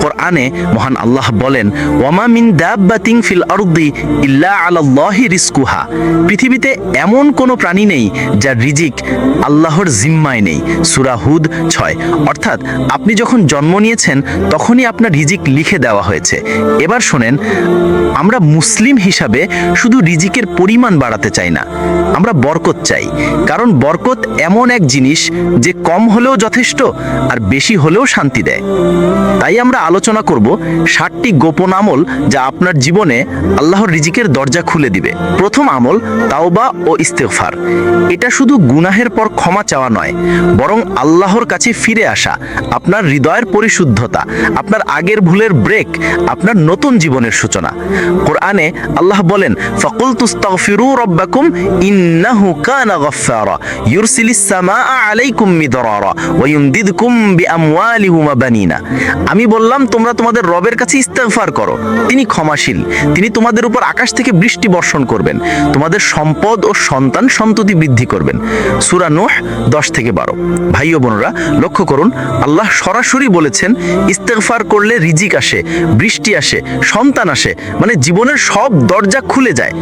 কোরআনে মহান আল্লাহ বলেন, ওয়ামা মিন দাব্বাতিং ফিল আরদি ইল্লা আলাল্লাহি রিজকুহা। পৃথিবীতে এমন কোনো প্রাণী নেই যার রিজিক আল্লাহর জিম্মায় নেই। সূরা হুদ ছয়। অর্থাৎ আপনি যখন জন্ম নিয়েছেন, তখনই আপনার রিজিক লিখে দেওয়া হয়েছে। এবার শোনেন, আমরা মুসলিম হিসাবে শুধু রিজিকের পরিমাণ বাড়াতে চাই না, আমরা বরকত চাই। কারণ বরকত এমন এক জিনিস যে কম হলেও যথেষ্ট আর বেশি হলেও শান্তি দেয়। তাই আমরা আলোচনা করব ষাটটি গোপন আমল যা আপনার জীবনে আল্লাহর রিজিকের দরজা খুলে দিবে। প্রথম আমল তাওবা ও ইস্তেফার এটা শুধু গুনাহের পর ক্ষমা চাওয়া নয়, বরং আল্লাহর কাছে ফিরে আসা, আপনার হৃদয়ের পরিশুদ্ধতা, আপনার আগের ভুলের ব্রেক, আপনার নতুন জীবনের সূচনা। কোরআনে আল্লাহ বলেন ফাকুল তুস্তাগফিরু রাব্বাকুম ইন্নাহু কানা গাফফারা, ইউরসিলিস সামাআ আলাইকুম মিদরারা, ওয়া ইউমদিদকুম বিআমওয়ালিহি ওয়া বানিনা। আমি বললাম তোমরা তোমাদের রবের কাছে ইস্তেগফার করো। তিনি ক্ষমাশীল। তিনি তোমাদের উপর আকাশ থেকে বৃষ্টি বর্ষণ করবেন। তোমাদের সম্পদ ও সন্তান সন্ততি বৃদ্ধি করবেন। সূরা নূহ 10 থেকে 12 ভাই ও বোনেরা, লক্ষ্য করুন, আল্লাহ সরাসরি বলেছেন, ইস্তেগফার করলে রিজিক আসে, বৃষ্টি আসে, সন্তান আসে মানে জীবনের সব দরজা খুলে যায়।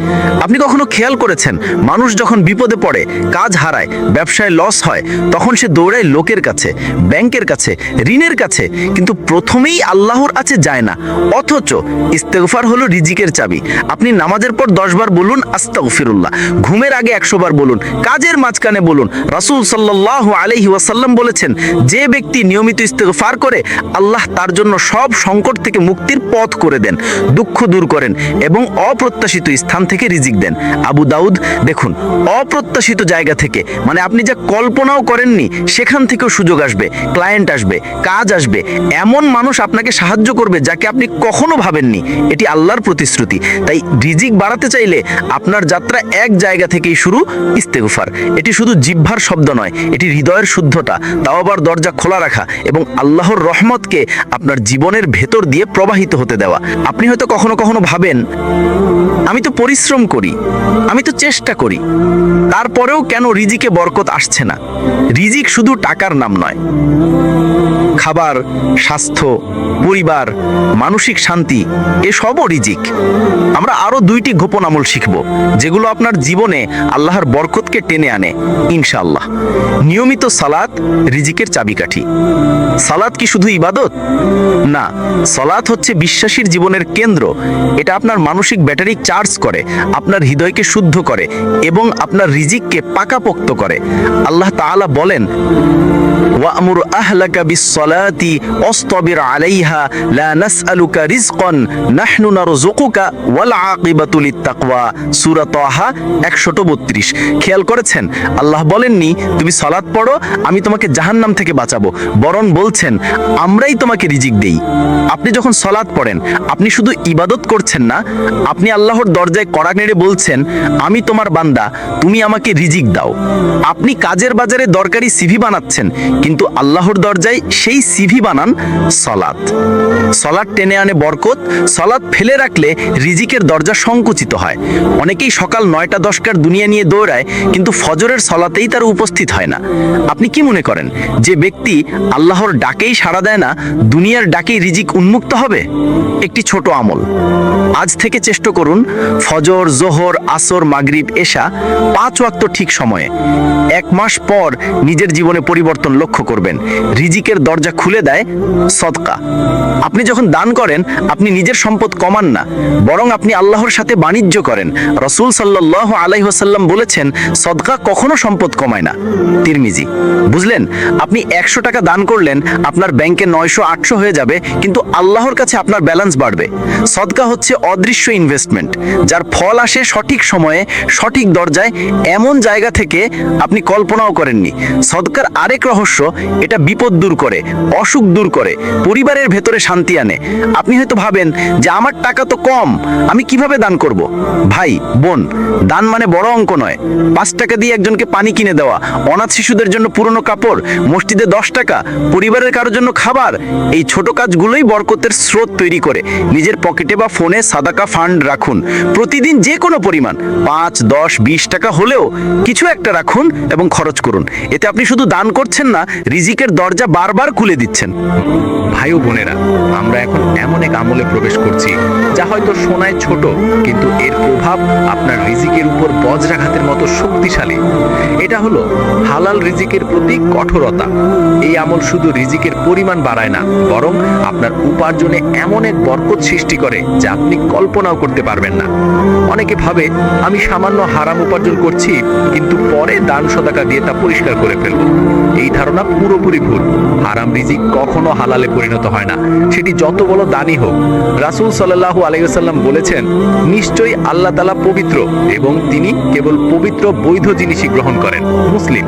আপনি কখনো খেয়াল করেছেন, মানুষ যখন বিপদে পড়ে, কাজ হারায়, ব্যবসায় লস হয়, তখন সে দৌড়ায় লোকের কাছে, ব্যাংকের কাছে, ঋণের কাছে, কিন্তু প্রথমেই আল্লাহর কাছে যায় না। অথচ ইস্তেগফার হলো রিজিকের চাবি। আপনি নামাজের পর দশ বার বলুন, আস্তাগফিরুল্লাহ। ঘুমের আগে একশো বার বলুন, কাজের মাঝখানে বলুন। রাসূল সাল্লাহ আলাইহি ওয়াসাল্লাম বলেছেন, যে ব্যক্তি নিয়মিত ইস্তেগফার করে, আল্লাহ তার জন্য সব সংকট থেকে মুক্তির পথ করে দেন, দুঃখ দূর করেন এবং অপ্রত্যাশিত স্থান থেকে রিজিক দেন। আবু দাউদ, দেখুন, অপ্রত্যাশিত জায়গা থেকে মানে আপনি যা কল্পনাও করেননি, সেখান থেকেও সুযোগ আসবে, ক্লায়েন্ট আসবে, কাজ আসবে। এমন মানুষ আপনাকে সাহায্য করবে যাকে আপনি কখনো ভাবেননি। এটি আল্লাহর প্রতিশ্রুতি। তাই রিজিক বাড়াতে চাইলে আপনার যাত্রা এক জায়গা থেকেই শুরু ইস্তেগফার। এটি শুধু জিহ্বার শব্দ নয়, এটি হৃদয়ের শুদ্ধতা। তাও আবার দরজা খোলা রাখা এবং আল্লাহর রহমতকে আপনার জীবনের ভেতর দিয়ে প্রবাহিত হতে দেওয়া। আপনি হয়তো কখনো কখনো ভাবেন, আমি তো পরিশ্রম করি, আমি তো চেষ্টা করি। তারপরেও কেন রিজিকে বরকত আসছে না? রিজিক শুধু টাকার নাম নয়। খাবার, স্বাস্থ্য পরিবার, মানসিক শান্তি এসবও রিজিক। আমরা আরও দুইটি গোপন আমল শিখব, যেগুলো আপনার জীবনে আল্লাহর বরকতকে টেনে আনে, ইনশাআল্লাহ। নিয়মিত সালাত রিজিকের চাবিকাঠি। সালাত কি শুধু ইবাদত? না, সালাত হচ্ছে বিশ্বাসীর জীবনের কেন্দ্র। এটা আপনার মানসিক ব্যাটারি চার্জ করে, আপনার হৃদয়কে শুদ্ধ করে এবং আপনার রিজিককে পাকাপোক্ত করে। আল্লাহ তাআলা বলেন ওয়ামুর আহলাকা বিসসালাতি অস্তবির আলাইহা, লা নাসআলুকা রিজকান নাহনু নারযুকুকা ওয়াল আকিবাতু লিত্তাকওয়া। সূরা তাহা 132 খেয়াল করেছেন? আল্লাহ বলেননি, তুমি সালাত পড়ো, আমি তোমাকে জাহান্নাম থেকে বাঁচাবো। বরং বলছেন, আমরাই তোমাকে রিজিক দেই। আপনি যখন সালাত পড়েন, আপনি শুধু ইবাদত করছেন না, আপনি আল্লাহর দরজায় কড়া নেড়ে বলছেন, আমি তোমার বান্দা, তুমি আমাকে রিজিক দাও। আপনি কাজের বাজারে দরকারি সিভি বানাচ্ছেন, কিন্তু আল্লাহর দরজায় সেই সিভি বানান সলাৎ সলাৎ টেনে আনে বরকত সলাৎ ফেলে রাখলে রিজিকের দরজা সংকুচিত হয়। অনেকেই সকাল নয়টা দশটার দুনিয়া নিয়ে দৌড়ায়, কিন্তু ফজরের সলাতেই তার উপস্থিত হয় না। আপনি কি মনে করেন, যে ব্যক্তি আল্লাহর ডাকেই সাড়া দেয় না, দুনিয়ার ডাকেই রিজিক উন্মুক্ত হবে? একটি ছোট আমল। আজ থেকে চেষ্টা করুন, ফজর, জোহর, আসর, মাগরিব, এশা, পাঁচ ওয়াক্ত ঠিক সময়ে। এক মাস পর নিজের জীবনে পরিবর্তন লক্ষ্য করবেন। রিজিকের দরজা খুলে দেয় সদকা। আপনি যখন দান করেন, আপনি নিজের সম্পদ কমান না, বরং আপনি আল্লাহর সাথে বাণিজ্য করেন। রসুল সাল্লাহ আলাইহি ওয়াসাল্লাম বলেছেন, সদকা কখনো সম্পদ কমায় না। তিরমিজি, বুঝলেন? আপনি একশো টাকা দান করলেন, আপনার ব্যাংকে নয়শো, আটশো হয়ে যাবে, কিন্তু আল্লাহর কাছে আপনার ব্যালেন্স বাড়বে। সদকা হচ্ছে অদৃশ্য ইনভেস্টমেন্ট যার ফল আসে সঠিক সময়ে, সঠিক দরজায়, এমন জায়গা থেকে আপনি কল্পনাও করেননি। সদকার আরেক রহস্য, এটা বিপদ দূর করে, অসুখ দূর করে পরিবারের ভেতরে শান্তি আনে। আপনি হয়তো ভাবেন যে আমার টাকা তো কম, আমি কীভাবে দান করব? ভাই, বোন, দান মানে বড় অঙ্ক নয়। পাঁচ টাকা দিয়ে একজনকে পানি কিনে দেওয়া, অনাথ শিশুদের জন্য পুরনো কাপড়, মসজিদে দশ টাকা, পরিবারের কারোর জন্য খাবার, এই ছোট কাজগুলোই বরকতের স্রোত তৈরি করে। নিজের পকেটে বা ফোনে সাদাকা ফান্ড রাখুন। প্রতিদিন যে কোনো পরিমাণ, পাঁচ, দশ, বিশ টাকা হলেও কিছু একটা রাখুন এবং খরচ করুন। এতে আপনি শুধু দান করছেন না, রিজিকের দরজা বারবার খুলে দিচ্ছেন। ভাই বোনেরা, আমরা এখন এমন এক আমলে প্রবেশ করছি, যা হয়তো শোনায় ছোট, কিন্তু এর প্রভাব আপনার রিজিকের উপর বজ্রাঘাতের মতো শক্তিশালী। এটা হলো হালাল রিজিকের প্রতি কঠোরতা। এই আমল শুধু রিজিকের পরিমাণ বাড়ায় না, বরং আপনার উপার্জনে এমন এক বরকত সৃষ্টি করে, যা আপনি কল্পনাও করতে পারবেন না। অনেকে ভাবে, আমি সামান্য হারাম উপার্জন করছি, কিন্তু পরে দান সদাকা দিয়ে তা পরিষ্কার করে ফেলব। এই ধারণা পুরোপুরি ভুল। হারাম রিজিক কখনো হালালে পরিণত হয় না। সেটি যত বড় দানই হোক, রাসূল সাল্লাল্লাহু আলাইহি ওয়াসাল্লাম বলেছেন, নিশ্চয়ই আল্লাহ তাআলা পবিত্র এবং তিনি কেবল পবিত্র বৈধ জিনিসই গ্রহণ করেন, মুসলিম।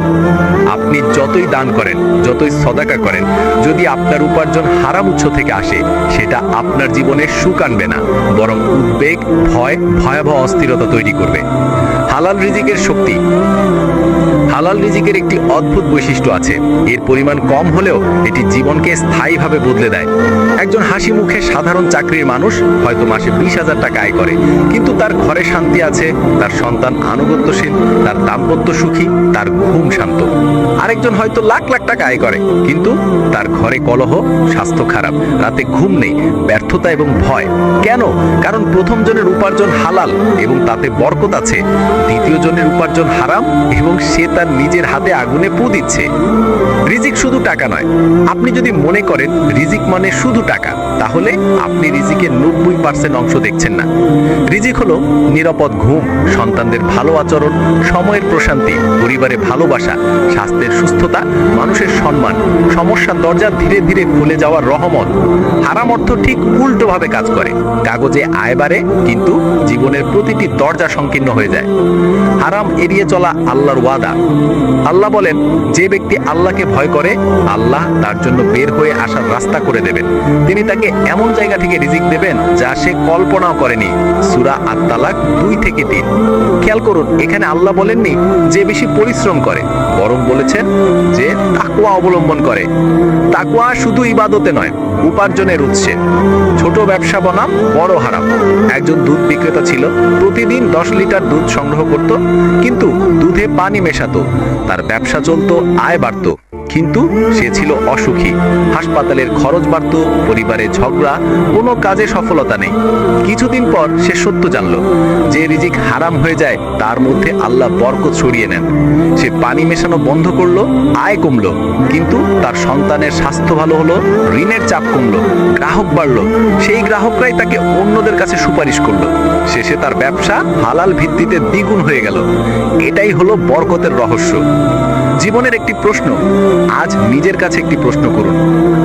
আপনি যতই দান করেন, যতই সদাকা করেন, যদি আপনার উপার্জন হারাম উৎস থেকে আসে, সেটা আপনার জীবনে সুখ আনবে না, বরং উদ্বেগ, ভয়, ভয়াবহ অস্থিরতা তৈরি করবে। হালাল রিজিকের শক্তি। হালাল রিজিকের একটি অদ্ভুত বৈশিষ্ট্য আছে। এর পরিমাণ কম হলেও এটি জীবনকে স্থায়ীভাবে বদলে দেয়। একজন হাসি মুখে সাধারণ চাকরির মানুষ হয়তো মাসে বিশ হাজার টাকা আয় করে। কিন্তু তার ঘরে শান্তি আছে, তার সন্তান আনুগত্যশীল, তার দাম্পত্য সুখী, তার ঘুম শান্ত। আরেকজন হয়তো লাখ লাখ টাকা আয় করে, কিন্তু তার ঘরে কলহ, স্বাস্থ্য খারাপ, রাতে ঘুম নেই, ব্যর্থতা এবং ভয়। কেন? কারণ প্রথম জনের উপার্জন হালাল এবং তাতে বরকত আছে। দ্বিতীয় জনের উপার্জন হারাম এবং সে তার নিজের হাতে আগুনে পু দিচ্ছে। রিজিক শুধু টাকা নয়। আপনি যদি মনে করেন, রিজিক মানে শুধু টাকা। তাহলে আপনি রিজিকের নব্বই পার্সেন্ট অংশ দেখছেন না। রিজিক হলো নিরাপদ ঘুম, সন্তানদের ভালো আচরণ, সময়ের প্রশান্তি, পরিবারে ভালোবাসা, স্বাস্থ্যের সুস্থতা, মানুষের সম্মান, সমস্যার দরজা ধীরে ধীরে খুলে যাওয়ার রহমত। হারাম অর্থ ঠিক উল্টোভাবে কাজ করে। কাগজে আয় বাড়ে, কিন্তু জীবনের প্রতিটি দরজা সংকীর্ণ হয়ে যায়। হারাম এড়িয়ে চলা আল্লাহর ওয়াদা। আল্লাহ বলেন, যে ব্যক্তি আল্লাহকে ভয় করে, আল্লাহ তার জন্য বের হয়ে আসার রাস্তা করে দেবেন। তিনি তাকে এমন জায়গা থেকে রিজিক দেবেন যা সে কল্পনাও করেনি। সুরা আত-তালাক দুই থেকে তিন। খেয়াল করুন, এখানে আল্লাহ বলেননি যে বেশি পরিশ্রম করে, বরং বলেছেন যে তাকুয়া অবলম্বন করে। তাকুয়া শুধু ইবাদতে নয়, উপার্জনের উৎসে। ছোট ব্যবসা বনাম, বড় হারাম। একজন দুধ বিক্রেতা ছিল, প্রতিদিন দশ লিটার দুধ সংগ্রহ করত, কিন্তু দুধে পানি মেশাতো। তার ব্যবসা চলতো, আয় বাড়তো। কিন্তু সে ছিল অসুখী। হাসপাতালের খরচ বাড়তো, পরিবারে ঝগড়া, কোনো কাজে সফলতা নেই। কিছুদিন পর সে সত্য জানলো, যে রিজিক হারাম হয়ে যায়, তার মধ্যে আল্লাহ বরকত ছড়িয়ে নেন। সে পানি মেশানো বন্ধ করল, আয় কমলো, কিন্তু তার সন্তানের স্বাস্থ্য ভালো হলো, ঋণের চাপ কমলো, গ্রাহক বাড়লো, সেই গ্রাহকরাই তাকে অন্যদের কাছে সুপারিশ করল। শেষে তার ব্যবসা হালাল ভিত্তিতে দ্বিগুণ হয়ে গেল। এটাই হলো বরকতের রহস্য। জীবনের একটি প্রশ্ন। আজ নিজের কাছে একটি প্রশ্ন করুন।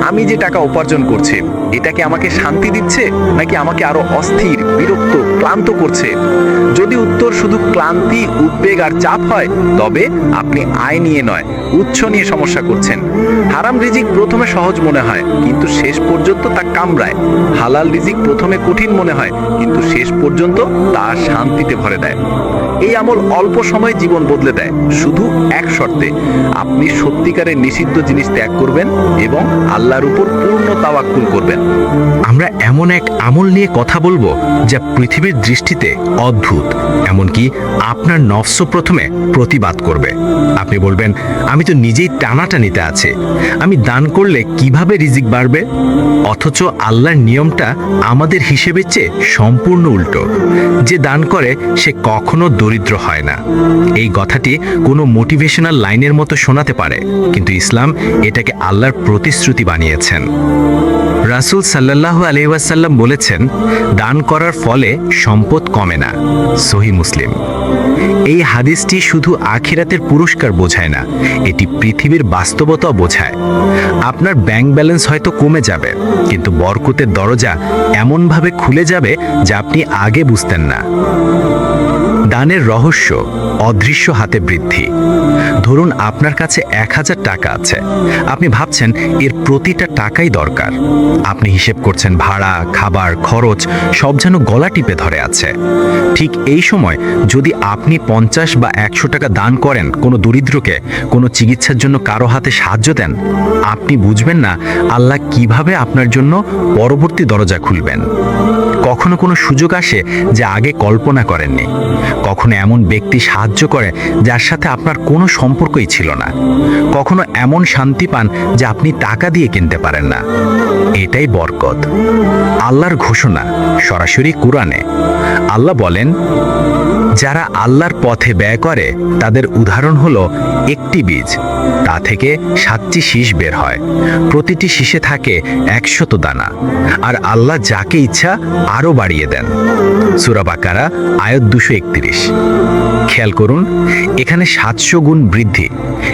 আমি যে টাকা উপার্জন করছি, এটা কি আমাকে শান্তি দিচ্ছে, নাকি আমাকে আরও অস্থির, বিরক্ত, ক্লান্ত করছে? যদি উত্তর শুধু ক্লান্তি, উদ্বেগ আর চাপ হয়, তবে আপনি আয় নিয়ে নয়, উৎস নিয়ে সমস্যা করছেন। হারাম রিজিক প্রথমে সহজ মনে হয়, কিন্তু শেষ পর্যন্ত তা কামড়ায়। হালাল রিজিক প্রথমে কঠিন মনে হয়, কিন্তু শেষ পর্যন্ত তা শান্তিতে ভরে দেয়। এই আমল অল্প সময় জীবন বদলে দেয়। শুধু এক শর্তে, আপনি সত্যিকারের নিষিদ্ধ জিনিস ত্যাগ করবেন এবং আল্লাহর উপর পূর্ণ তাওয়াক্কুল করবেন। আমরা এমন এক আমল নিয়ে কথা বলব যা পৃথিবীর দৃষ্টিতে অদ্ভুত, এমনকি আপনার নফস প্রথমে প্রতিবাদ করবে। আপনি বলবেন, আমি তো নিজেই টানাটানিতে আছে। আমি দান করলে কীভাবে রিজিক বাড়বে? অথচ আল্লাহর নিয়মটা আমাদের হিসেবে চেয়ে সম্পূর্ণ উল্টো। যে দান করে, সে কখনো দরিদ্র হয় না। এই কথাটি কোনো মোটিভেশনাল লাইনের মতো শোনাতে পারে, কিন্তু ইসলাম এটাকে আল্লাহর প্রতিশ্রুতি বানিয়েছেন। রাসুল সাল্লাহ আলাইহি বলেছেন, দান করার ফলে সম্পদ কমে না। সহি মুসলিম। এই হাদিসটি শুধু আখিরাতের পুরস্কার বোঝায় না, এটি পৃথিবীর বাস্তবতা বোঝায়। আপনার ব্যাংক ব্যালেন্স হয়তো কমে যাবে, কিন্তু বরকতের দরজা এমনভাবে খুলে যাবে যা আপনি আগে বুঝতেন না। দানের রহস্য অদৃশ্য হাতে বৃদ্ধি। ধরুন আপনার কাছে এক হাজার টাকা আছে। আপনি ভাবছেন, এর প্রতিটা টাকাই দরকার। আপনি হিসেব করছেন ভাড়া, খাবার, খরচ, সব যেন গলা টিপে ধরে আছে। ঠিক এই সময় যদি আপনি পঞ্চাশ বা একশো টাকা দান করেন কোনো দরিদ্রকে, কোনো চিকিৎসার জন্য কারও হাতে সাহায্য দেন? আপনি বুঝবেন না আল্লাহ কীভাবে আপনার জন্য পরবর্তী দরজা খুলবেন। কখনো কোনো সুযোগ আসে যে আগে কল্পনা করেননি। কখনো এমন ব্যক্তি সাহায্য করে যার সাথে আপনার কোনো সম্পর্কই ছিল না। কখনো এমন শান্তি পান যা আপনি টাকা দিয়ে কিনতে পারেন না। এটাই বরকত। আল্লাহর ঘোষণা সরাসরি কোরআনে। আল্লাহ বলেন যারা আল্লাহর পথে ব্যয় করে, তাদের উদাহরণ হলো একটি বীজ। তা থেকে সাতটি শীষ বের হয়। প্রতিটি শীষে থাকে একশত দানা। আর আল্লাহ যাকে ইচ্ছা, আরও বাড়িয়ে দেন। সুরাবাকারা আয়ত দুশো একত্রিশ। খেয়াল করুন, এখানে সাতশো গুণ বৃদ্ধি।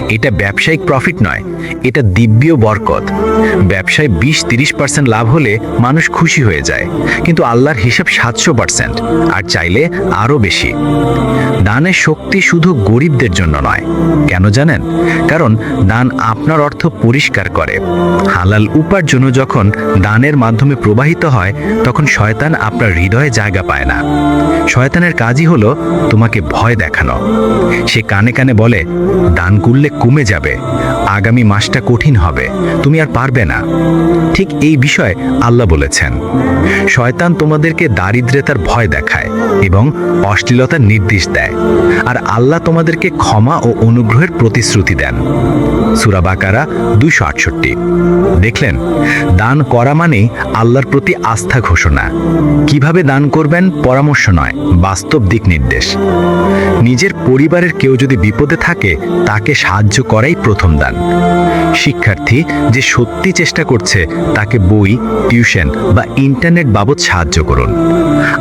এটা ব্যবসায়িক প্রফিট নয়, এটা দিব্য বরকত। ব্যবসায় বিশ তিরিশ পার্সেন্ট লাভ হলে মানুষ খুশি হয়ে যায়। কিন্তু আল্লাহর হিসাব সাতশো পার্সেন্ট, আর চাইলে আরও বেশি। দানের শক্তি শুধু গরিবদের জন্য নয়, কেন জানেন? কারণ দান আপনার অর্থ পরিষ্কার করে। হালাল উপার্জনও যখন দানের মাধ্যমে প্রবাহিত হয়, তখন শয়তান আপনার হৃদয়ে জায়গা পায় না। শয়তানের কাজই হলো তোমাকে ভয় দেখানো। সে কানে কানে বলে, দান করলে কমে যাবে, আগামী মাসটা কঠিন হবে, তুমি আর পারবে না। ঠিক এই বিষয়ে আল্লাহ বলেছেন। শয়তান তোমাদেরকে দারিদ্রতার ভয় দেখায় এবং অশ্লীলতার নির্দেশ দেয়। আর আল্লাহ তোমাদেরকে ক্ষমা ও অনুগ্রহের প্রতিশ্রুতি দেন। সুরাবাকারা দুইশো আটষট্টি। দেখলেন, দান করা মানেই আল্লাহর প্রতি আস্থা ঘোষণা। কীভাবে দান করবেন পরামর্শ নয়, বাস্তব দিক নির্দেশ। নিজের পরিবারের কেউ যদি বিপদে থাকে, তাকে সাহায্য করাই প্রথম দান। শিক্ষার্থী যে সত্যি চেষ্টা করছে, তাকে বই, টিউশন বা ইন্টারনেট বাবদ সাহায্য করুন।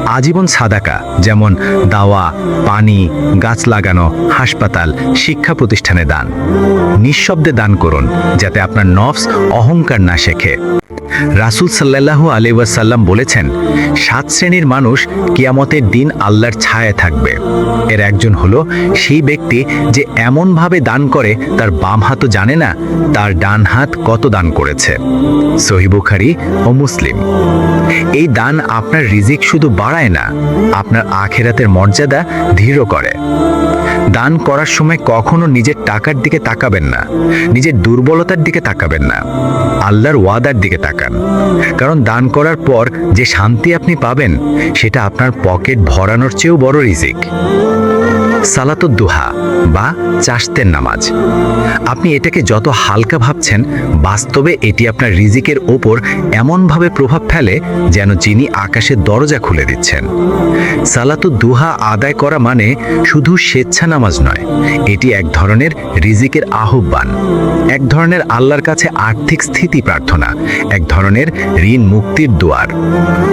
আজীবন সাদাকা, যেমন দাওয়া পানি, গাছ লাগানো, হাসপাতাল, শিক্ষা প্রতিষ্ঠানে দান। নিঃশব্দে দান করুন, যাতে আপনার নফস অহংকার না শেখে। রাসূল সাল্লাল্লাহু আলাইহি ওয়াসাল্লাম বলেছেন, সাত শ্রেণির মানুষ কিয়ামতের দিন আল্লাহর ছায়ায় থাকবে। এর একজন হলো সেই ব্যক্তি যে এমনভাবে দান করে, তার বাম হাতও জানে না, তার ডান হাত কত দান করেছে। সহি বুখারী ও মুসলিম। এই দান আপনার রিজিক শুধু বাড়ায় না, আপনার আখেরাতের মর্যাদা দৃঢ় করে। দান করার সময় কখনো নিজের টাকার দিকে তাকাবেন না, নিজের দুর্বলতার দিকে তাকাবেন না, আল্লাহর ওয়াদার দিকে তাকান কারণ দান করার পর যে শান্তি আপনি পাবেন, সেটা আপনার পকেট ভরানোর চেয়েও বড় রিজিক। সালাতুদ্দুহা বা চাষতের নামাজ। আপনি এটাকে যত হালকা ভাবছেন, বাস্তবে এটি আপনার রিজিকের ওপর এমনভাবে প্রভাব ফেলে যেন যিনি আকাশের দরজা খুলে দিচ্ছেন। সালাতুদ্দুহা আদায় করা মানে শুধু স্বেচ্ছা নামাজ নয়, এটি এক ধরনের রিজিকের আহ্বান, এক ধরনের আল্লাহর কাছে আর্থিক স্থিতি প্রার্থনা, এক ধরনের ঋণ মুক্তির দুয়ার।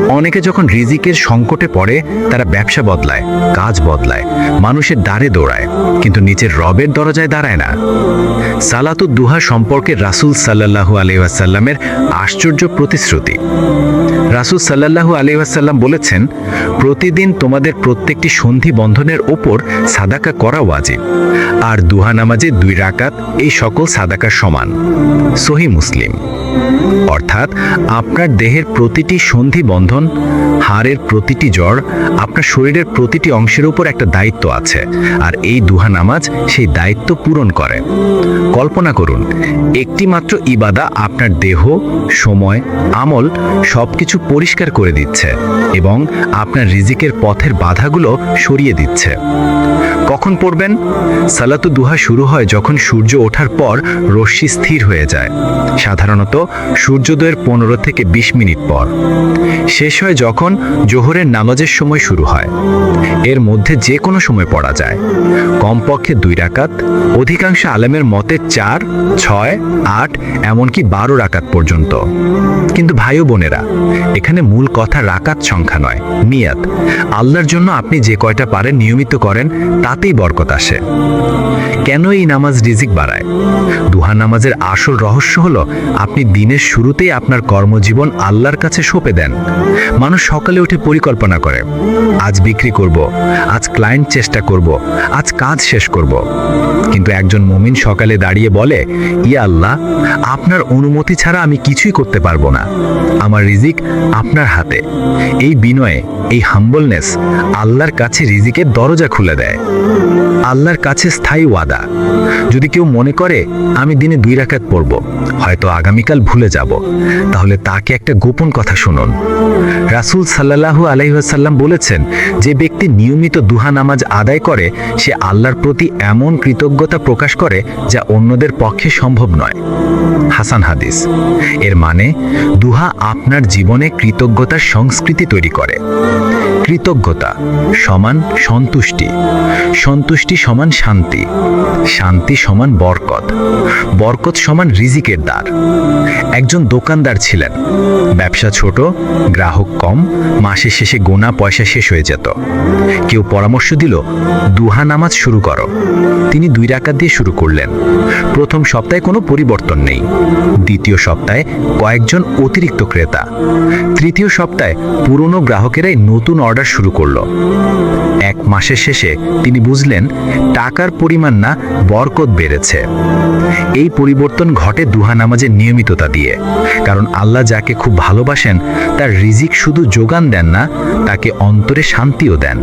অনেকে যখন রিজিকের সংকটে পড়ে, তারা ব্যবসা বদলায়, কাজ বদলায়, মানুষের দ্বারে দৌড়ায়, কিন্তু নিচের রবের দরজায় দাঁড়ায় না। সালাতু দুহা সম্পর্কে রাসূল সাল্লাল্লাহু আলাইহি ওয়াসাল্লামের আশ্চর্য প্রতিশ্রুতি। রাসূল সাল্লাল্লাহু আলাইহি ওয়াসাল্লাম বলেছেন, প্রতিদিন তোমাদের প্রত্যেকটি সন্ধি বন্ধনের ওপর সাদাকা করা ওয়াজিব, আর দুহা নামাজে দুই রাকাত এই সকল সাদাকার সমান। সহি মুসলিম। অর্থাৎ আপনার দেহের প্রতিটি সন্ধি বন্ধন, হাড়ের প্রতিটি জ্বর, আপনার শরীরের প্রতিটি অংশের উপর একটা দায়িত্ব আছে আর এই দুহা নামাজ সেই দায়িত্ব পূরণ করে। কল্পনা করুন, একটি মাত্র ইবাদা আপনার দেহ, সময়, আমল সবকিছু পরিষ্কার করে দিচ্ছে এবং আপনার রিজিকের পথের বাধাগুলো সরিয়ে দিচ্ছে। কখন পড়বেন? সালাতু দুহা শুরু হয় যখন সূর্য ওঠার পর রশ্মি স্থির হয়ে যায়। সাধারণত সূর্যোদয়ের পনেরো থেকে বিশ মিনিট পর। শেষ হয় যখন জোহরের নামাজের সময় শুরু হয়। এর মধ্যে যে কোনো সময় পড়া যায়। কমপক্ষে দুই রাকাত, অধিকাংশ আলেমের মতে চার, ছয়, আট, এমনকি বারো রাকাত পর্যন্ত। কিন্তু ভাই বোনেরা, এখানে মূল কথা রাকাত সংখ্যা নয়, নিয়াত। আল্লাহর জন্য আপনি যে কয়টা পারেন নিয়মিত করেন, তাতেই বরকত আসে। কেন এই নামাজ রিজিক বাড়ায়? দুহা নামাজের আসল রহস্য হলো, আপনি দিনের শুরুতেই আপনার কর্মজীবন আল্লাহর কাছে সঁপে দেন। মানুষ সকালে উঠে পরিকল্পনা করে, আজ বিক্রি করব, আজ ক্লায়েন্ট চেষ্টা করব, আজ কাজ শেষ করব। কিন্তু একজন মুমিন সকালে দাঁড়িয়ে বলে, ইয়া আল্লাহ, আপনার অনুমতি ছাড়া আমি কিছুই করতে পারব না। আমার রিজিক আপনার হাতে। এই বিনয়ে, এই হাম্বলনেস আল্লাহর কাছে রিজিকের দরজা খুলে দেয়। আল্লাহর কাছে স্থায়ী ওয়াদা। যদি কেউ মনে করে, আমি দিনে দুই রাকাত পড়ব, হয়তো আগামীকাল ভুল ভুলে যাব। তাহলে তাকে একটা গোপন কথা শুনুন। রাসূল সাল্লাল্লাহু আলাইসাল্লাম বলেছেন, যে ব্যক্তি নিয়মিত দুহা নামাজ আদায় করে, সে আল্লাহর প্রতি এমন কৃতজ্ঞতা প্রকাশ করে, যা অন্যদের পক্ষে সম্ভব নয়। হাসান হাদিস। এর মানে দুহা আপনার জীবনে কৃতজ্ঞতার সংস্কৃতি তৈরি করে। কৃতজ্ঞতা সমান সন্তুষ্টি। সন্তুষ্টি সমান শান্তি। শান্তি সমান বরকত। বরকত সমান রিজিকের দ্বার। একজন দোকানদার ছিলেন। ব্যবসা ছোট, গ্রাহক কম, মাসের শেষে গোনা পয়সা শেষ হয়ে যেত। কেউ পরামর্শ দিল, দুহা নামাজ শুরু করো। তিনি দুই রাকাত দিয়ে শুরু করলেন। প্রথম সপ্তাহে কোনো পরিবর্তন নেই। দ্বিতীয় সপ্তাহে কয়েকজন অতিরিক্ত ক্রেতা। তৃতীয় সপ্তাহে পুরনো গ্রাহকেরাই নতুন অর্ডার শুরু করল। এক মাসের শেষে তিনি বুঝলেন, টাকার পরিমাণ না, বরকত বেড়েছে। এই পরিবর্তন ঘটে দুহা নামাজের নিয়মিততা দিয়ে। কারণ আল্লাহ যাকে খুব ভালোবাসেন, তার রিজিক শুধু যোগান দেন না, তাকে অন্তরে শান্তিও দেন।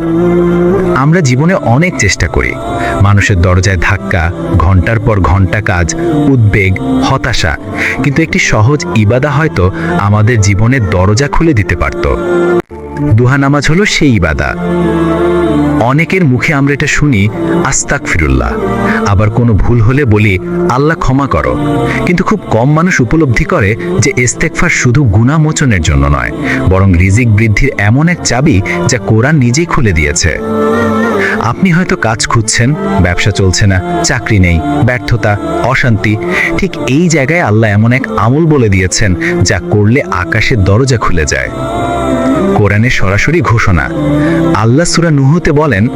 আমরা জীবনে অনেক চেষ্টা করি। মানুষের দরজায় ধাক্কা, ঘণ্টার পর ঘণ্টা কাজ, উদ্বেগ, হতাশা। কিন্তু একটি সহজ ইবাদা হয়তো আমাদের জীবনের দরজা খুলে দিতে পারত। দুহা নামাজ হলো সেই ইবাদা। অনেকের মুখে আমরা এটা শুনি আস্তাক ফিরুল্লাহ আবার কোনো ভুল হলে বলি, আল্লাহ ক্ষমা করো। কিন্তু খুব কম মানুষ উপলব্ধি করে যে ইস্তেকফার শুধু গুণামোচনের জন্য নয়, বরং রিজিক বৃদ্ধির এমন এক চাবি যা কোরআন নিজেই খুলে দিয়েছে। আপনি হয়তো কাজ খুঁজছেন, ব্যবসা চলছে না, চাকরি নেই, ব্যর্থতা, অশান্তি, ঠিক এই জায়গায় আল্লাহ এমন এক আমল বলে দিয়েছেন যা করলে আকাশের দরজা খুলে যায়। কোরআনের সরাসরি ঘোষণা। আল্লাহ সুরা নুহুতে বলেন,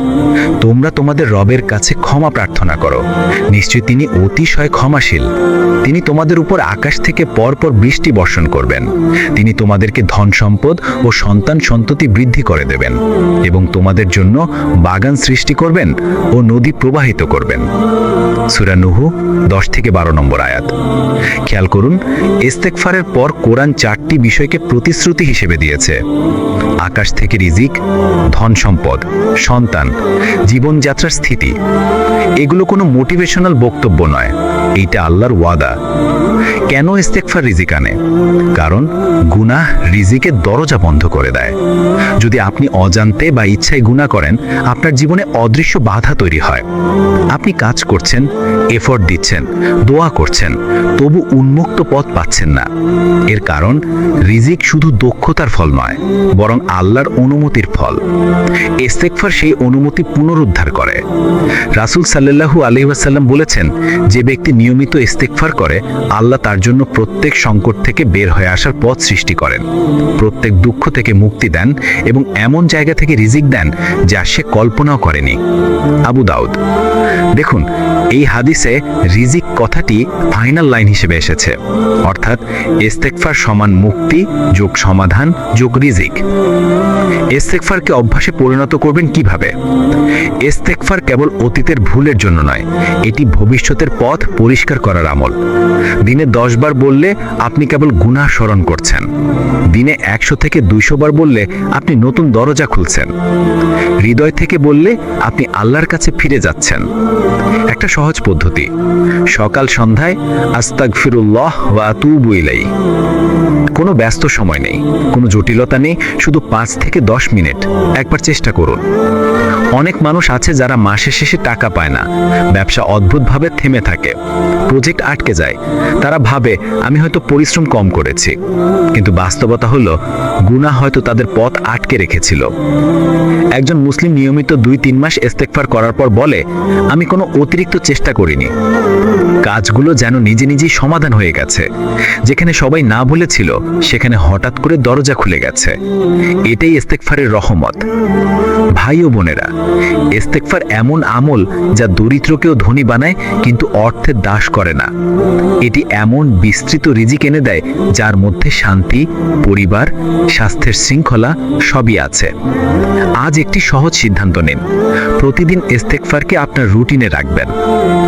তোমরা তোমাদের রবের কাছে ক্ষমা প্রার্থনা করো। নিশ্চয় তিনি অতিশয় ক্ষমাশীল। তিনি তোমাদের উপর আকাশ থেকে পরপর বৃষ্টি বর্ষণ করবেন। তিনি তোমাদেরকে ধন সম্পদ ও সন্তান সন্ততি বৃদ্ধি করে দেবেন এবং তোমাদের জন্য বাগান সৃষ্টি করবেন ও নদী প্রবাহিত করবেন। সুরা নুহু, দশ থেকে বারো নম্বর আয়াত। খেয়াল করুন ইস্তেকফারের পর কোরআন চারটি বিষয়কে প্রতিশ্রুতি হিসেবে দিয়েছে। আকাশ থেকে রিজিক ধন সম্পদ সন্তান জীবনযাত্রার স্থিতি। এগুলো কোনো মোটিভেশনাল বক্তব্য নয়। এইটা আল্লাহর ওয়াদা। কেন ইস্তেকফার রিজিক আনে? কারণ গুনাহ রিজিকের দরজা বন্ধ করে দেয়। যদি আপনি অজান্তে বা ইচ্ছায় গুনাহ করেন, আপনার জীবনে অদৃশ্য বাধা তৈরি হয়। আপনি কাজ করছেন এফোর্ট দিচ্ছেন, দোয়া করছেন, তবু উন্মুক্ত পথ পাচ্ছেন না। এর কারণ, রিজিক শুধু দক্ষতার ফল নয়, বরং আল্লাহর অনুমতির ফল। ইস্তেকফার সেই অনুমতি পুনরুদ্ধার করে। রাসূল সাল্লাল্লাহু আলাইহি ওয়াসাল্লাম বলেছেন, যে ব্যক্তি নিয়মিত ইস্তেকফার করে, আল্লাহ তার জন্য প্রত্যেক সংকট থেকে বের হয়ে আসার পথ সৃষ্টি করেন। প্রত্যেক দুঃখ থেকে মুক্তি দেন এবং এমন জায়গা থেকে রিজিক দেন যা সে কল্পনাও করেনি। আবু দাউদ, দেখুন, এই হাদিসে রিজিক কথাটি ফাইনাল লাইন হিসেবে এসেছে। অর্থাৎ ইস্তেকফার সমান মুক্তি যোগ সমাধান যোগ রিজিক। ইস্তেকফারকে অভ্যাসে পরিণত করবেন কীভাবে? ইস্তেকফার কেবল অতীতের ভুলের জন্য নয়, এটি ভবিষ্যতের পথ পরিষ্কার করার আমল। দিনে দশ বার বললে আপনি কেবল গুনাহ স্মরণ করছেন। দিনে একশো থেকে দুইশো বার বললে আপনি নতুন দরজা খুলছেন। হৃদয় থেকে বললে আপনি আল্লাহর কাছে ফিরে যাচ্ছেন। একটা সহজ পদ্ধতি। সকাল সন্ধ্যায় আস্তাক ফিরুল্লাহ ওয়া আতুবু ইলাই কোনো ব্যস্ত সময় নেই, কোনো জটিলতা নেই, শুধু পাঁচ থেকে দশ মিনিট। একবার চেষ্টা করুন। অনেক মানুষ আছে যারা মাসের শেষে টাকা পায় না। ব্যবসা অদ্ভুতভাবে থেমে থাকে। প্রজেক্ট আটকে যায়। তারা ভাবে, আমি হয়তো পরিশ্রম কম করেছি। কিন্তু বাস্তবতা হলো গুনাহ হয়তো তাদের পথ আটকে রেখেছিল। একজন মুসলিম নিয়মিত দুই, তিন মাস ইস্তেকফার করার পর বলে, আমি কোনো অতিরিক্ত চেষ্টা করিনি। কাজগুলো যেন নিজে নিজেই সমাধান হয়ে গেছে। যেখানে সবাই না বলেছিল, সেখানে হঠাৎ করে দরজা খুলে গেছে। এটাই ইস্তেকফারের রহমত। ভাই ও বোনেরা ইস্তেকফার এমন আমল যা দরিদ্রকেও ধনী বানায়, কিন্তু অর্থের দাস করে না। এটি এমন বিস্তৃত রিজিক এনে দেয়, যার মধ্যে শান্তি, পরিবার, স্বাস্থ্যের শৃঙ্খলা সবই আছে। আজ একটি সহজ সিদ্ধান্ত নিন। প্রতিদিন ইস্তেকফারকে আপনার রুটিনে রাখবেন।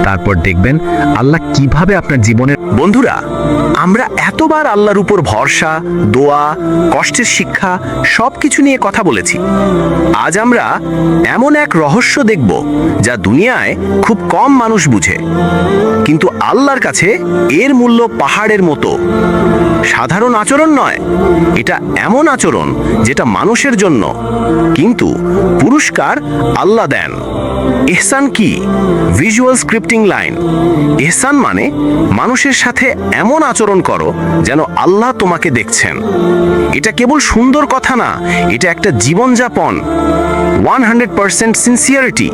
তারপর দেখবেন আল্লাহ কীভাবে আপনার জীবনের বন্ধুরা, আমরা এতবার আল্লাহর উপর ভরসা, দোয়া, কষ্টের শিক্ষা সবকিছু নিয়ে কথা বলেছি। আজ আমরা এমন এক রহস্য দেখব, যা দুনিয়ায় খুব কম মানুষ বুঝে। কিন্তু আল্লাহর কাছে এর মূল্য পাহাড়ের মতো। সাধারণ আচরণ নয়। এটা এমন আচরণ যেটা মানুষের জন্য। কিন্তু পুরস্কার আল্লাহ দেন। এহসান কি? ভিজুয়াল স্ক্রিপ্টিং লাইন এহসান মানে মানুষের সাথে এমন আচরণ করো যেন আল্লাহ তোমাকে দেখছেন। এটা কেবল সুন্দর কথা না, এটা একটা জীবনযাপন। ওয়ান হান্ড্রেড পার্সেন্ট সিনসিয়ারিটি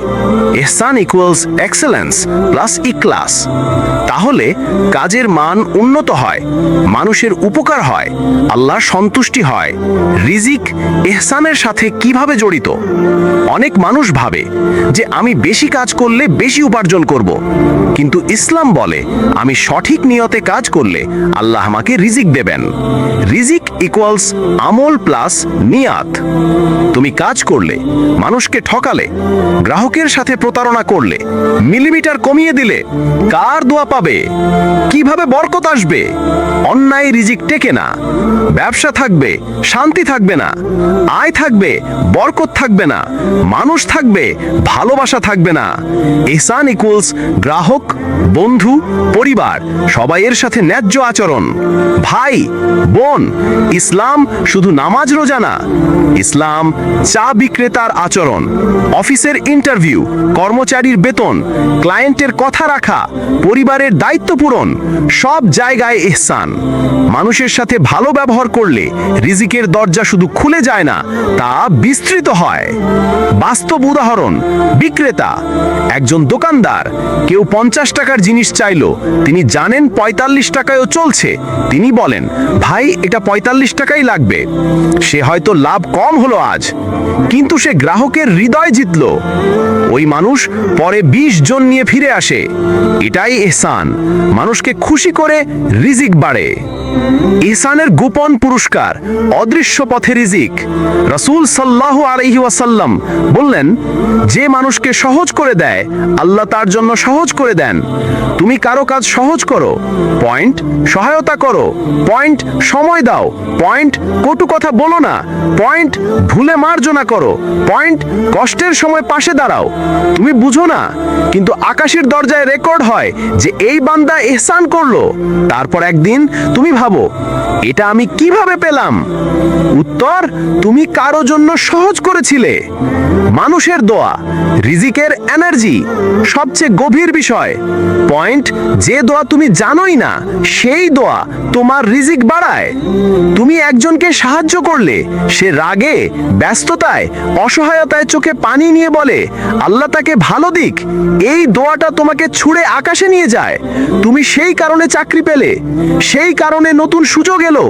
এহসান ইকুয়ালস এক্সেলেন্স প্লাস ইক্লাস তাহলে কাজের মান উন্নত হয়, মানুষের উপকার হয়, আল্লাহর সন্তুষ্টি হয়। রিজিক এহসানের সাথে কীভাবে জড়িত? অনেক মানুষ ভাবে যে আমি বেশি কাজ করলে বেশি উপার্জন করব। কিন্তু ইসলাম বলে, আমি সঠিক নিয়তে কাজ করলে আল্লাহ আমাকে রিজিক দেবেন। রিজিক ইকুয়ালস আমল প্লাস নিয়াত। তুমি কাজ করলে, মানুষকে ঠকালে, গ্রাহকের সাথে প্রতারণা করলে, মিলিমিটার কমিয়ে দিলে কার দোয়া পাবে? কীভাবে বরকত আসবে? অন্যায় রিজিক টেকে না। ব্যবসা থাকবে, শান্তি থাকবে না। আয় থাকবে, বরকত থাকবে না। মানুষ থাকবে, ভালোবাসা থাকবে না। এহসান ইকুয়ালস গ্রাহক, বন্ধু, পরিবার সবাইয়ের সাথে ন্যায্য আচরণ। ভাই, বোন, ইসলাম শুধু নামাজ রোজা না। ইসলাম চা বিক্রেতার আচরণ। অফিসের ইন্টারভিউ কর্মচারীর বেতন ক্লায়েন্টের কথা রাখা পরিবারের দায়িত্ব পূরণ, সব জায়গায় এহসান। মানুষের সাথে ভালো ব্যবহার করলে রিজিকের দরজা শুধু খুলে যায় না, তা বিস্তৃত হয়। বাস্তব উদাহরণ, বিক্রেতা। একজন দোকানদার, কেউ পঞ্চাশ টাকার জিনিস চাইলো, তিনি জানেন পঁয়তাল্লিশ টাকায়ও চলছে। তিনি বলেন, ভাই, এটা পঁয়তাল্লিশ টাকাই লাগবে। সে হয়তো লাভ কম হলো আজ, কিন্তু সে গ্রাহকের হৃদয় জিতল। ওই মানুষ পরে বিশ জন নিয়ে ফিরে আসে। এটাই এহসান। মানুষকে খুশি করে রিজিক বাড়ে। ইহসানের গোপন পুরস্কার, অদৃশ্য পথে রিজিক। রাসূল সাল্লাহ আলাইহি ওয়াসাল্লাম বললেন, যে মানুষকে সহজ করে দেয়, আল্লাহ তার জন্য সহজ করে দেন। তুমি কারও কাজ সহজ করো। পয়েন্ট, সহায়তা করো। পয়েন্ট, সময় দাও। পয়েন্ট, কটু কথা বলো না। পয়েন্ট, ভুলে মার্জনা করো। পয়েন্ট, কষ্টের সময় পাশে দাঁড়াও। তুমি বুঝো না, কিন্তু আকাশের দরজায় রেকর্ড হয় যে এই বান্দা এহসান করল। তারপর একদিন তুমি ভাবো, এটা আমি কীভাবে পেলাম? উত্তর, তুমি কারও জন্য সহজ করেছিলে। মানুষের দোয়া, রিজিকের এনার্জি সবচেয়ে গভীর বিষয়। পয়েন্ট, যে দোয়া তুমি জানোই না, সেই দোয়া তোমার রিজিক বাড়ায়। তুমি একজনকে সাহায্য করলে, সে রাগে, ব্যস্ততায়, অসহায়তায় চোখে পানি নিয়ে বলে, আল্লাহ তাকে ভালো দিক, এই দোয়াটা তোমাকে ছুঁড়ে আকাশে নিয়ে যায়। তুমি সেই কারণে চাকরি পেলে, সেই কারণে নতুন সুযোগ এলো,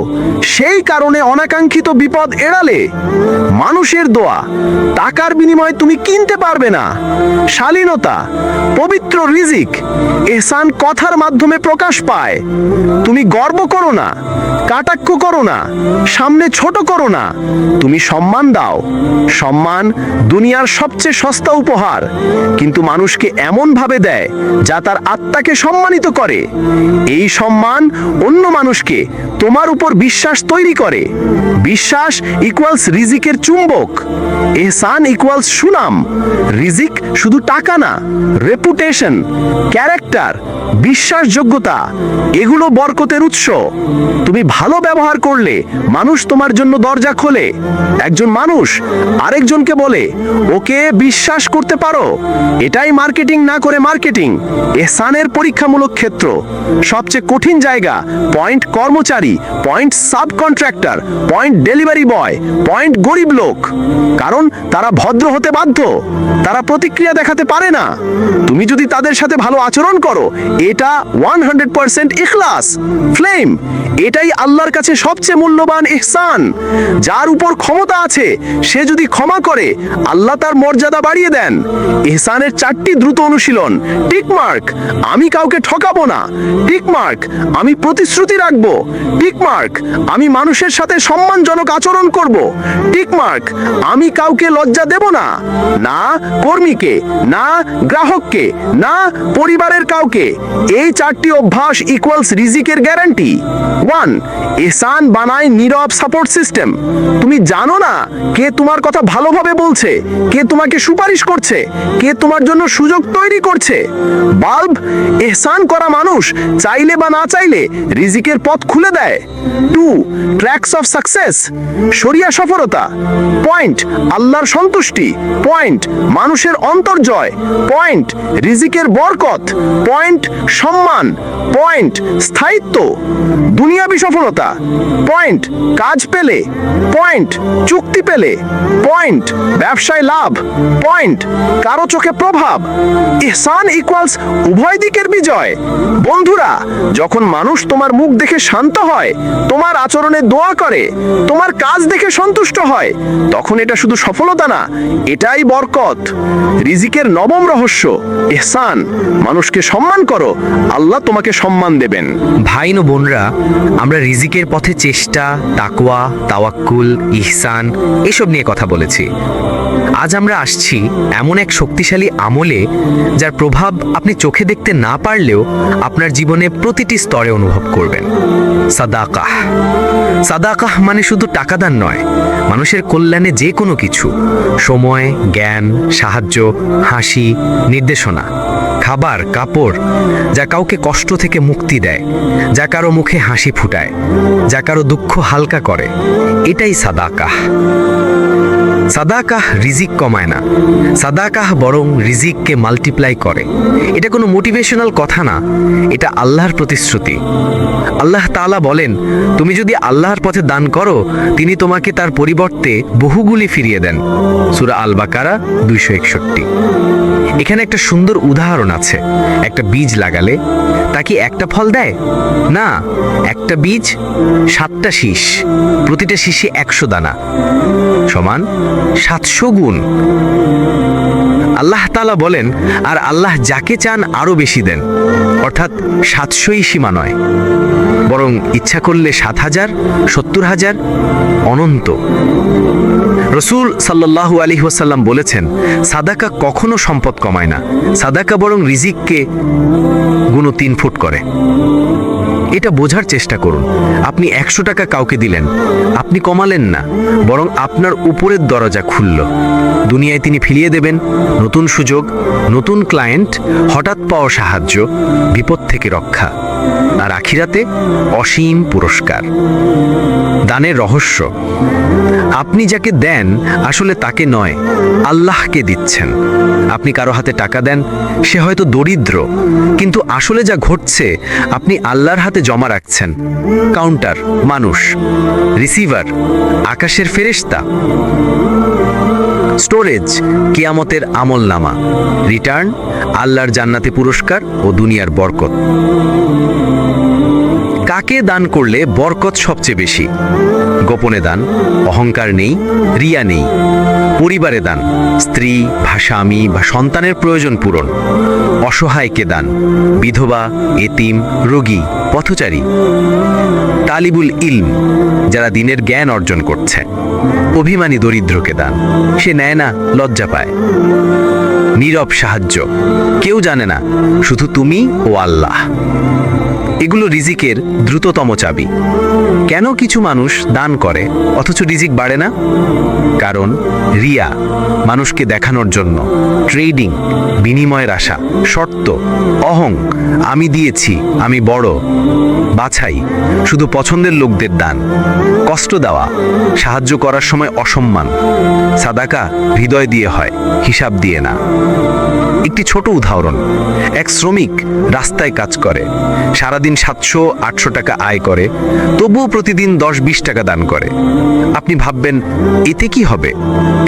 সেই কারণে অনাকাঙ্ক্ষিত বিপদ এড়ালে। মানুষের দোয়া, টাকার বিনিময়ে তুমি কিনতে পারবে না। শালীনতা, পবিত্র রিজিক, এহসান কথার মাধ্যমে প্রকাশ পায়। তুমি গর্ব করো না, কাটাক্ষ করো না, সামনে ছোট করো না। তুমি সম্মান দাও। সম্মান দুনিয়ার সবচেয়ে সস্তা উপহার। কিন্তু মানুষকে এমন ভাবে দেয় যা তার আত্মাকে সম্মানিত করে। এই সম্মান অন্য মানুষকে তোমার উপর বিশ্বাস তৈরি করে। বিশ্বাস ইকুয়ালস রিজিকের চুম্বক। এহসান ইকুয়ালস সুনাম। রিজিক শুধু টাকা না রেপুটেশন ক্যারেক্টার বিশ্বাসযোগ্যতা, এগুলো বরকতের উৎস। তুমি ভালো ব্যবহার করলে মানুষ তোমার জন্য দরজা খোলে। একজন মানুষ আরেকজনকে বলে, ওকে বিশ্বাস করতে পারো? এটাই মার্কেটিং না করে মার্কেটিং। এহসানের পরীক্ষামূলক ক্ষেত্র। সবচেয়ে কঠিন জায়গা পয়েন্ট কর্মচারী point subcontractor point delivery boy point গরিব লোক। কারণ তারা ভদ্র হতে বাধ্য, তারা প্রতিক্রিয়া দেখাতে পারে না। তুমি যদি তাদের সাথে ভালো আচরণ করো, এটা ওয়ান হান্ড্রেড পার্সেন্ট ইখলাস ফ্লেম এটাই আল্লাহর কাছে সবচেয়ে মূল্যবান ইহসান। যার উপর ক্ষমতা আছে, সে যদি ক্ষমা করে, আল্লাহ তার মর্যাদা বাড়িয়ে দেন। ইহসানের চারটি দ্রুত অনুশীলন টিক মার্ক আমি কাউকে ঠকাবো না। টিকমার্ক, আমি প্রতিশ্রুতি রাখব। টিকমার্ক, আমি মানুষের সাথে সম্মানজনক আচরণ করব। টিকমার্ক, আমি কাউকে লজ্জা দেব না। না কর্মীকে, না গ্রাহককে, না পরিবারের কাউকে। এই চারটি অভ্যাস ইকুয়ালস রিজিকের গ্যারান্টি ওয়ান এসান বানায় নীরব সাপোর্ট সিস্টেম তুমি জানো না কে তোমার কথা ভালোভাবে বলছে, কে তোমাকে সুপারিশ করছে, কে তোমার জন্য সুযোগ তৈরি করছে। বাল্ব এহসান করা মানুষ চাইলে বা না চাইলে রিজিকের পথ খুলে দেয়। টু, ট্র্যাকস অফ সাকসেস, শরিয়া সফলতা। পয়েন্ট, আল্লাহর সন্তুষ্টি। পয়েন্ট, মানুষের অন্তর্জয়। পয়েন্ট, রিজিকের বরকত। পয়েন্ট, সম্মান। পয়েন্ট, স্থায়িত্ব। দুনিয়াবি সফলতা। পয়েন্ট, কাজ পেলে। পয়েন্ট, চুক্তি পেলে। পয়েন্ট, ব্যবসায় লাভ। পয়েন্ট, কারও চোখে প্রভাব। ইহসান ইকুয়ালস উভয় দিকের বিজয়। বন্ধুরা, যখন মানুষ তোমার মুখ দেখে শান্ত হয়, তোমার আচরণে দোয়া করে, তোমার কাজ দেখে সন্তুষ্ট হয়, তখন এটা শুধু সফলতা না, এটাই বরকত। রিজিকের নবম রহস্য ইহসান মানুষকে সম্মান করো, আল্লাহ তোমাকে সম্মান দেবেন। ভাই ও বোনরা, আমরা রিজিকের পথে চেষ্টা, তাকওয়া, তাওয়াক্কুল, ইহসান, এসব নিয়ে কথা বলেছি। আজ আমরা আসছি এমন এক শক্তিশালী আমলে, যার প্রভাব আপনি চোখে দেখতে না পারলেও আপনার জীবনে প্রতিটি স্তরে অনুভব করবেন। সাদাকাহ। সাদাকাহ মানে শুধু টাকাদান নয়, মানুষের কল্যাণে যে কোনো কিছু। সময়, জ্ঞান, সাহায্য, হাসি, নির্দেশনা, খাবার, কাপড়, যা কাউকে কষ্ট থেকে মুক্তি দেয়, যা কারও মুখে হাসি ফুটায়, যা কারও দুঃখ হালকা করে। এটাই সাদাকাহ। সাদাকাহ রিজিক কমায় না। সাদাকাহ বরং রিজিককে মাল্টিপ্লাই করে। এটা কোনো মোটিভেশনাল কথা না, এটা আল্লাহর প্রতিশ্রুতি। আল্লাহ তাআলা বলেন, তুমি যদি আল্লাহর পথে দান করো, তিনি তোমাকে তার পরিবর্তে বহুগুলি ফিরিয়ে দেন। সুরা আল বাকারা দুইশো একষট্টি। এখানে একটা সুন্দর উদাহরণ আছে। একটা বীজ লাগালে তা কি একটা ফল দেয়? না, একটা বীজ সাতটা শীষ, প্রতিটা শীষে একশো দানা। সমান সাতশো গুণ। আল্লাহ তালা বলেন, আর আল্লাহ যাকে চান আরও বেশি দেন। অর্থাৎ সাতশোই সীমা নয়, বরং ইচ্ছা করলে সাত হাজার, সত্তর হাজার, অনন্ত। রসুল সাল্লাল্লাহু আলী ওয়াসাল্লাম বলেছেন, সাদাকা কখনো সম্পদ কমায় না। সাদাকা বরং রিজিককে গুণ তিন ফুট করে। এটা বোঝার চেষ্টা করুন, আপনি একশো টাকা কাউকে দিলেন, আপনি কমালেন না, বরং আপনার উপরের দরজা খুলল। দুনিয়ায় তিনি ফিরিয়ে দেবেন, নতুন সুযোগ, নতুন ক্লায়েন্ট হঠাৎ পাওয়া সাহায্য, বিপদ থেকে রক্ষা। আর আখিরাতে অসীম পুরস্কার। দানের রহস্য, আপনি যাকে দেন আসলে তাকে নয়, আল্লাহকে দিচ্ছেন। আপনি কারও হাতে টাকা দেন, সে হয়তো দরিদ্র, কিন্তু আসলে যা ঘটছে, আপনি আল্লাহর হাতে জমা রাখছেন। কাউন্টার, মানুষ, রিসিভার, আকাশের ফেরেশতা। স্টোরেজ কিয়ামতের আমল নামা রিটার্ন আল্লাহর জান্নাতে পুরস্কার ও দুনিয়ার বরকত। কাকে দান করলে বরকত সবচেয়ে বেশি? গোপনে দান, অহংকার নেই, রিয়া নেই। পরিবারে দান, স্ত্রী বা স্বামী বা সন্তানের প্রয়োজন পূরণ। অসহায়কে দান, বিধবা, এতিম, রোগী, পথচারী। তালিবুল ইলম, যারা দিনের জ্ঞান অর্জন করছে। অভিমানী দরিদ্রকে দান, সে নেয় না, লজ্জা পায়। নীরব সাহায্য, কেউ জানে না, শুধু তুমি ও আল্লাহ। এগুলো রিজিকের দ্রুততম চাবি। কেন কিছু মানুষ দান করে, অথচ রিজিক বাড়ে না? কারণ রিয়া মানুষকে দেখানোর জন্য ট্রেডিং, বিনিময়ের আশা, শর্ত, অহং, আমি দিয়েছি, আমি বড়, বাছাই, শুধু পছন্দের লোকদের দান, কষ্ট দেওয়া, সাহায্য করার সময় অসম্মান, সাদাকা হৃদয় দিয়ে হয়, হিসাব দিয়ে না। একটি ছোট উদাহরণ, এক শ্রমিক রাস্তায় কাজ করে, সারাদিন সাতশো, আটশো টাকা আয় করে, তবুও প্রতিদিন দশ, বিশ টাকা দান করে। আপনি ভাববেন, এতে কি হবে?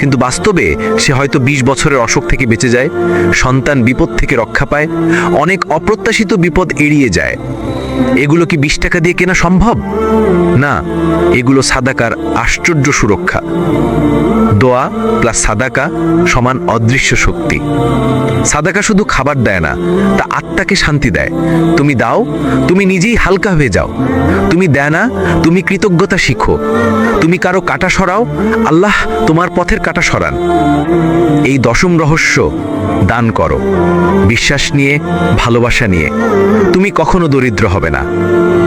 কিন্তু বাস্তবে সে হয়তো বিশ বছরের অসুখ থেকে বেঁচে যায়, সন্তান বিপদ থেকে রক্ষা পায়, অনেক অপ্রত্যাশিত বিপদ এড়িয়ে যায়। এগুলো কি বিশ টাকা দিয়ে কেনা সম্ভব? না, এগুলো সাদাকার আশ্চর্য সুরক্ষা। দোয়া প্লাস সাদাকা সমান অদৃশ্য শক্তি। সাদাকা শুধু খাবার দেয় না, তা আত্মাকে শান্তি দেয়। তুমি দাও, তুমি নিজেই হালকা হয়ে যাও। তুমি দেয় না তুমি কৃতজ্ঞতা শিখো। তুমি কারও কাটা সরাও, আল্লাহ তোমার পথের কাটা সরান। এই দশম রহস্য দান করো। বিশ্বাস নিয়ে, ভালোবাসা নিয়ে। তুমি কখনো দরিদ্র হবে না। Ceará.